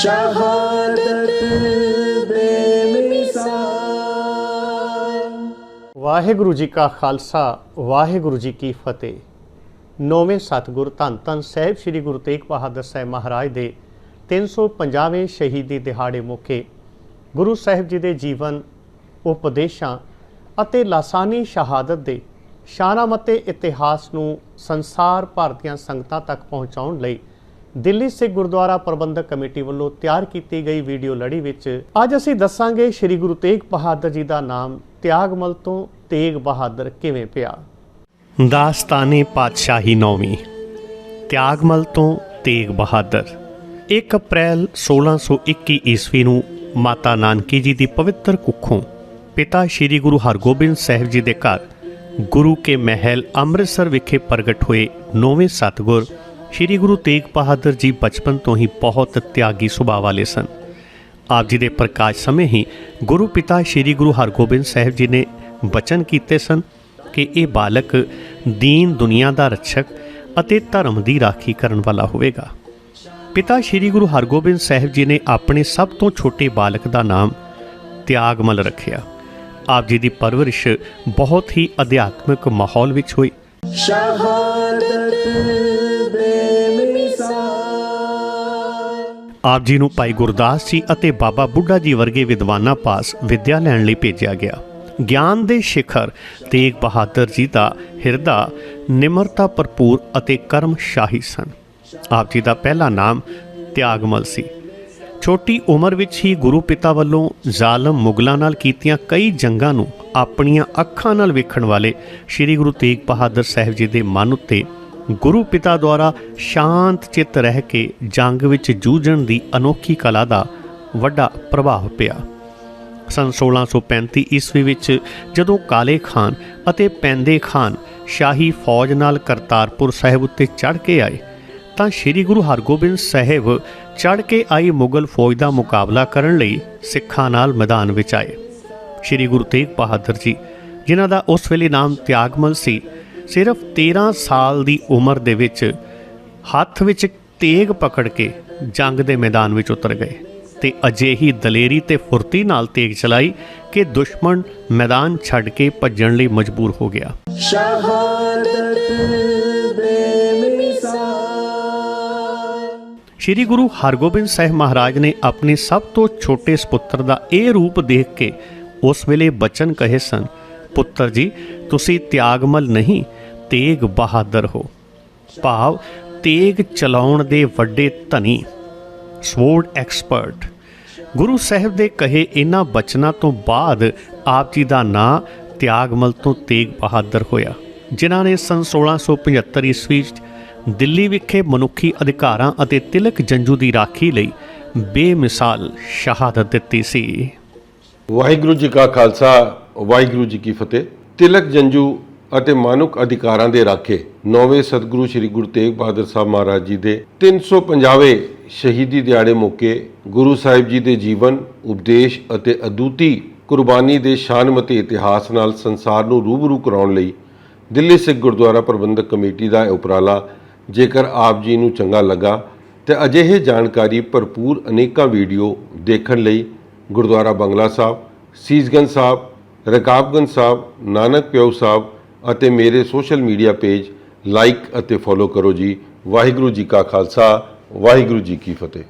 ਸ਼ਹਾਦਤ ਬੇਮਿਸਾਲ ਵਾਹਿਗੁਰੂ ਜੀ ਕਾ ਖਾਲਸਾ ਵਾਹਿਗੁਰੂ ਜੀ ਕੀ ਫਤਿਹ ਨੌਵੇਂ ਸਤਿਗੁਰ ਧੰਨ ਧੰਨ ਸਾਹਿਬ ਸ੍ਰੀ ਗੁਰੂ ਤੇਗ ਬਹਾਦਰ ਸਾਹਿਬ ਮਹਾਰਾਜ ਦੇ 350ਵੇਂ ਸ਼ਹੀਦੀ ਦਿਹਾੜੇ ਮੌਕੇ ਗੁਰੂ ਸਾਹਿਬ ਜੀ ਦੇ ਜੀਵਨ ਉਪਦੇਸ਼ਾਂ ਅਤੇ ਲਾਸਾਨੀ ਸ਼ਹਾਦਤ ਦੇ ਸ਼ਾਨਾਮਤੇ ਇਤਿਹਾਸ ਨੂੰ ਸੰਸਾਰ ਭਾਰਤੀਆਂ ਸੰਗਤਾਂ ਤੱਕ ਪਹੁੰਚਾਉਣ ਲਈ ਦਿੱਲੀ ਸਿੱਖ ਗੁਰਦੁਆਰਾ ਪ੍ਰਬੰਧਕ ਕਮੇਟੀ ਵੱਲੋਂ ਤਿਆਰ ਕੀਤੀ ਗਈ ਵੀਡੀਓ ਲੜੀ ਵਿੱਚ ਅੱਜ ਅਸੀਂ ਦੱਸਾਂਗੇ ਸ੍ਰੀ ਗੁਰੂ ਤੇਗ ਬਹਾਦਰ ਜੀ ਦਾ ਨਾਮ ਤਿਆਗਮਲ ਤੋਂ ਤੇਗ ਬਹਾਦਰ ਕਿਵੇਂ ਪਿਆ। ਦਾਸਤਾਨੇ ਪਾਤਸ਼ਾਹੀ ਨੌਵੀਂ, ਤਿਆਗਮਲ ਤੋਂ ਤੇਗ ਬਹਾਦਰ। 1 ਅਪ੍ਰੈਲ 1621 ਈਸਵੀ ਨੂੰ ਮਾਤਾ ਨਾਨਕੀ ਜੀ ਦੀ ਪਵਿੱਤਰ ਕੁੱਖੋਂ ਪਿਤਾ ਸ੍ਰੀ ਗੁਰੂ ਹਰਗੋਬਿੰਦ ਸਾਹਿਬ ਜੀ ਦੇ ਘਰ ਗੁਰੂ ਕੇ ਮਹਿਲ ਅੰਮ੍ਰਿਤਸਰ ਵਿਖੇ ਪ੍ਰਗਟ ਹੋਏ ਨੌਵੇਂ ਸਤਗੁਰ ਸ੍ਰੀ ਗੁਰੂ ਤੇਗ ਬਹਾਦਰ ਜੀ ਬਚਪਨ ਤੋਂ ਹੀ ਬਹੁਤ ਤਿਆਗੀ ਸੁਭਾਅ ਵਾਲੇ ਸਨ। ਆਪ ਜੀ ਦੇ ਪ੍ਰਕਾਸ਼ ਸਮੇਂ ਹੀ ਗੁਰੂ ਪਿਤਾ ਸ੍ਰੀ ਗੁਰੂ ਹਰਗੋਬਿੰਦ ਸਾਹਿਬ ਜੀ ਨੇ ਬਚਨ ਕੀਤੇ ਸਨ ਕਿ ਇਹ ਬਾਲਕ ਦੀਨ ਦੁਨੀਆ ਦਾ ਰੱਛਕ ਅਤੇ ਧਰਮ ਦੀ ਰਾਖੀ ਕਰਨ ਵਾਲਾ ਹੋਵੇਗਾ। ਪਿਤਾ ਸ੍ਰੀ ਗੁਰੂ ਹਰਗੋਬਿੰਦ ਸਾਹਿਬ ਜੀ ਨੇ ਆਪਣੇ ਸਭ ਤੋਂ ਛੋਟੇ ਬਾਲਕ ਦਾ ਨਾਮ ਤਿਆਗਮਲ ਰੱਖਿਆ। ਆਪ ਜੀ ਦੀ ਪਰਵਰਿਸ਼ ਬਹੁਤ ਹੀ ਅਧਿਆਤਮਿਕ ਮਾਹੌਲ ਵਿੱਚ ਹੋਈ। ਸ਼ਹਾਦਤ ਬੇਮਿਸਾਲ ਆਪ ਜੀ ਨੂੰ ਭਾਈ ਗੁਰਦਾਸ ਜੀ ਅਤੇ ਬਾਬਾ ਬੁੱਢਾ ਜੀ ਵਰਗੇ ਵਿਦਵਾਨਾਂ ਪਾਸ ਵਿੱਦਿਆ ਲੈਣ ਲਈ ਭੇਜਿਆ ਗਿਆ। ਗਿਆਨ ਦੇ ਸਿਖਰ ਤੇਗ ਬਹਾਦਰ ਜੀ ਦਾ ਹਿਰਦਾ ਨਿਮਰਤਾ ਭਰਪੂਰ ਅਤੇ ਕਰਮ ਸ਼ਾਹੀ ਸਨ। ਆਪ ਜੀ ਦਾ ਪਹਿਲਾ ਨਾਮ ਤਿਆਗਮਲ ਸੀ। ਛੋਟੀ ਉਮਰ ਵਿੱਚ ਹੀ ਗੁਰੂ ਪਿਤਾ ਵੱਲੋਂ ਜ਼ਾਲਮ ਮੁਗਲਾਂ ਨਾਲ ਕੀਤੀਆਂ ਕਈ ਜੰਗਾਂ ਨੂੰ ਆਪਣੀਆਂ ਅੱਖਾਂ ਨਾਲ ਵੇਖਣ ਵਾਲੇ ਸ੍ਰੀ ਗੁਰੂ ਤੇਗ ਬਹਾਦਰ ਸਾਹਿਬ ਜੀ ਦੇ ਮਨ ਉੱਤੇ ਗੁਰੂ ਪਿਤਾ ਦੁਆਰਾ ਸ਼ਾਂਤ ਚਿੱਤ ਰਹਿ ਕੇ ਜੰਗ ਵਿੱਚ ਜੂਝਣ ਦੀ ਅਨੋਖੀ ਕਲਾ ਦਾ ਵੱਡਾ ਪ੍ਰਭਾਵ ਪਿਆ। ਸਨ 1635 ਈਸਵੀ ਵਿੱਚ ਜਦੋਂ ਕਾਲੇ ਖਾਨ ਅਤੇ ਪੈਂਦੇ ਖਾਨ ਸ਼ਾਹੀ ਫੌਜ ਨਾਲ ਕਰਤਾਰਪੁਰ ਸਾਹਿਬ ਉੱਤੇ ਚੜ੍ਹ ਕੇ ਆਏ, ਤਾਂ ਸ੍ਰੀ ਗੁਰੂ ਹਰਗੋਬਿੰਦ ਸਾਹਿਬ ਚੜ੍ਹ ਕੇ ਆਈ ਮੁਗਲ ਫੌਜ ਦਾ ਮੁਕਾਬਲਾ ਕਰਨ ਲਈ ਸਿੱਖਾਂ ਨਾਲ ਮੈਦਾਨ ਵਿੱਚ ਆਏ। ਸ੍ਰੀ ਗੁਰੂ ਤੇਗ ਬਹਾਦਰ ਜੀ, ਜਿਨ੍ਹਾਂ ਦਾ ਉਸ ਵੇਲੇ ਨਾਮ ਤਿਆਗਮਲ ਸੀ, ਸਿਰਫ 13 ਸਾਲ ਦੀ ਉਮਰ ਦੇ ਵਿੱਚ ਹੱਥ ਵਿੱਚ ਤੇਗ ਪਕੜ ਕੇ ਜੰਗ ਦੇ ਮੈਦਾਨ ਵਿੱਚ ਉਤਰ ਗਏ ਤੇ ਅਜਿਹੀ ਦਲੇਰੀ ਤੇ ਫੁਰਤੀ ਨਾਲ ਤੇਗ ਚਲਾਈ ਕਿ ਦੁਸ਼ਮਣ ਮੈਦਾਨ ਛੱਡ ਕੇ ਭੱਜਣ ਲਈ ਮਜਬੂਰ ਹੋ ਗਿਆ। ਸ਼ਹਾਦਤ ਬੇਮਿਸਾਲ ਸ਼੍ਰੀ ਗੁਰੂ ਹਰਗੋਬਿੰਦ ਸਾਹਿਬ ਮਹਾਰਾਜ ਨੇ ਆਪਣੇ ਸਭ ਤੋਂ ਛੋਟੇ ਸੁਪੁੱਤਰ ਦਾ ਇਹ ਰੂਪ ਦੇਖ ਕੇ ਉਸ ਵੇਲੇ ਬਚਨ ਕਹੇ ਸਨ, ਪੁੱਤਰ ਜੀ, ਤੁਸੀਂ ਤਿਆਗਮਲ ਨਹੀਂ, ਤੇਗ ਬਹਾਦਰ ਹੋ। ਭਾਵ, ਤੇਗ ਚਲਾਉਣ ਦੇ ਵੱਡੇ ਧਨੀ, ਸਵੋਰਡ ਐਕਸਪਰਟ। ਗੁਰੂ ਸਾਹਿਬ ਦੇ ਕਹੇ ਇਹਨਾਂ ਬਚਨਾਂ ਤੋਂ ਬਾਅਦ ਆਪ ਜੀ ਦਾ ਨਾਂ ਤਿਆਗਮਲ ਤੋਂ ਤੇਗ ਬਹਾਦਰ ਹੋਇਆ, ਜਿਨ੍ਹਾਂ ਨੇ ਸਨ 1675 ਈਸਵੀ 'ਚ ਦਿੱਲੀ ਵਿਖੇ ਮਨੁੱਖੀ ਅਧਿਕਾਰਾਂ ਅਤੇ ਤਿਲਕ ਜੰਜੂ ਦੀ ਰਾਖੀ ਲਈ ਬੇਮਿਸਾਲ ਸ਼ਹਾਦਤ ਦਿੱਤੀ ਸੀ। ਵਾਹਿਗੁਰੂ ਜੀ ਕਾ ਖਾਲਸਾ, ਵਾਹਿਗੁਰੂ ਜੀ ਕੀ ਫਤਿਹ। ਤਿਲਕ ਜੰਜੂ ਅਤੇ ਮਾਨੁਕ ਅਧਿਕਾਰਾਂ ਦੇ ਰਾਖੇ ਨੌਵੇਂ ਸਤਿਗੁਰੂ ਸ੍ਰੀ ਗੁਰੂ ਤੇਗ ਬਹਾਦਰ ਸਾਹਿਬ ਮਹਾਰਾਜ ਜੀ ਦੇ 350ਵੇਂ ਸ਼ਹੀਦੀ ਦਿਹਾੜੇ ਮੌਕੇ ਗੁਰੂ ਸਾਹਿਬ ਜੀ ਦੇ ਜੀਵਨ, ਉਪਦੇਸ਼ ਅਤੇ ਅਦੁੱਤੀ ਕੁਰਬਾਨੀ ਦੇ ਸ਼ਾਨਮਤੇ ਇਤਿਹਾਸ ਨਾਲ ਸੰਸਾਰ ਨੂੰ ਰੂਬਰੂ ਕਰਾਉਣ ਲਈ ਦਿੱਲੀ ਸਿੱਖ ਗੁਰਦੁਆਰਾ ਪ੍ਰਬੰਧਕ ਕਮੇਟੀ ਦਾ ਇਹ ਉਪਰਾਲਾ ਜੇਕਰ ਆਪ ਜੀ ਨੂੰ ਚੰਗਾ ਲੱਗਾ, ਤੇ ਅਜਿਹੇ ਜਾਣਕਾਰੀ ਭਰਪੂਰ ਅਨੇਕਾਂ ਵੀਡੀਓ ਦੇਖਣ ਲਈ ਗੁਰਦੁਆਰਾ ਬੰਗਲਾ ਸਾਹਿਬ, ਸੀਸਗੰਜ ਸਾਹਿਬ, ਰਕਾਬਗੰਜ ਸਾਹਿਬ, ਨਾਨਕ ਪਿਓ ਸਾਹਿਬ ਅਤੇ ਮੇਰੇ ਸੋਸ਼ਲ ਮੀਡੀਆ ਪੇਜ ਲਾਈਕ ਅਤੇ ਫੋਲੋ ਕਰੋ ਜੀ। ਵਾਹਿਗੁਰੂ ਜੀ ਕਾ ਖਾਲਸਾ, ਵਾਹਿਗੁਰੂ ਜੀ ਕੀ ਫਤਿਹ।